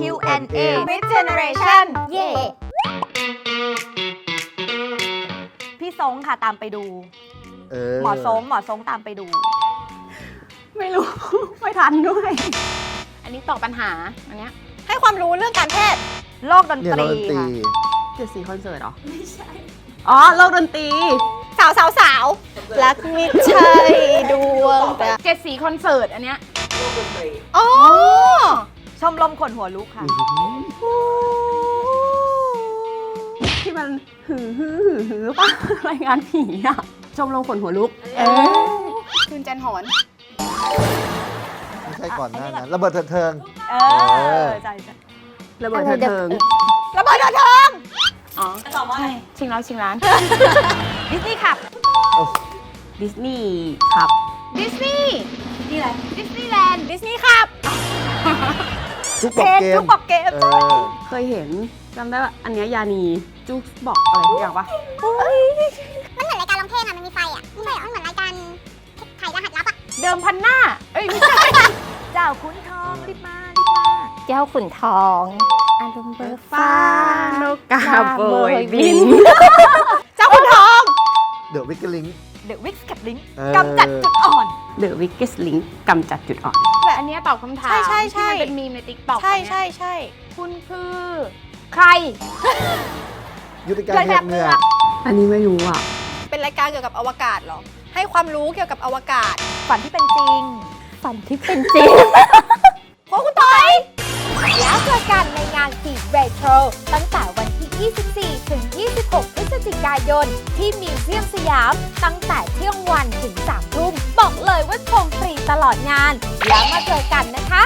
Q&A Mid Generation เย่พี่ซงค่ะตามไปดู เออหมอซงหมอซงตามไปดู ไม่รู้ ไม่ทันด้วย อันนี้ตอบปัญหา อันเนี้ย ให้ความรู้เรื่องการแพทย์ โลกดนเนี่ยตเรารีดนตรี ค่ะเจ็ดสีคอนเสิร์ตเหรอ ไม่ใช่ อ๋อ โลกดนตรี สาวสาวสาวรักมิดใช่ดวงแต่เจ็ดสีคอนเสิร์ตอันเนี้ยอ๋อ ชมรมขนหัวลุกค่ะ ที่มันหือหือหือหือป่ะรายงานผีอะชมรมขนหัวลุก เออคืนจันหอน ไม่ใช่ก่อนหน้านั้นระเบิดเถิดเทิง เอเอใช่ใช่ระเบิดเถิดเทิง ระเบิดเถิดเทิงอ๋อใช่ชิงร้อยชิงล้าน ดิสนีย์ขับ ดิสนีย์ครับ ดิสนีย์นี่อะไรดิสนีย์แลนด์ ดิสนีย์ขับ ทุกเพบอกลงเกทุมกบอกเกมเออเคยเห็นจำได้ว่าอันเนี้ยยานีจุกบอกอะไรทุกอย่างปะมันเหมือนรายการร้องเพลงอะมันมีไฟอะไม่ใช่เหรอมันเหมือนรายการถ่ายรหัสลับอะเดิมพันหน้า เอ้ยไม่ใช่เจ้าขุนทองรีบมารีบมาเจ้าขุนทองอารมณ์เบิกฟ้านกกาโบยบิน เจ้าขุนทอง เดอะวิกเกอร์ลิงเดอะวิกกับลิงเออกำจัดจุดอ่อน เดอะวิกเกสลิงกำจัดจุดอ่อนแต่ อันนี้ตอบคำถามใช่ใช่ใช่ ที่เป็นมีมในติ๊กต็อกใช่ใช่ใช่คุณคือ ใคร ยุติการเหยียบเหงืออันนี้ไม่รู้อะ เป็นรายการเกี่ยวกับอวกาศเหรอ ให้ความรู้เกี่ยวกับอวกาศ ฝันที่เป็นจริง ฝันที่เป็นจริง พบคุณต่อย แล้วเจอกันในงานสีเรโทรตั้งแต่วันที่ 24 ถึง 26 พฤศจิกายน ที่มิวเซียมสยาม ตั้งแต่เที่ยงวันถึง 3 ทุ่มบอก ตลอดงาน แล้วมาเจอกันนะคะ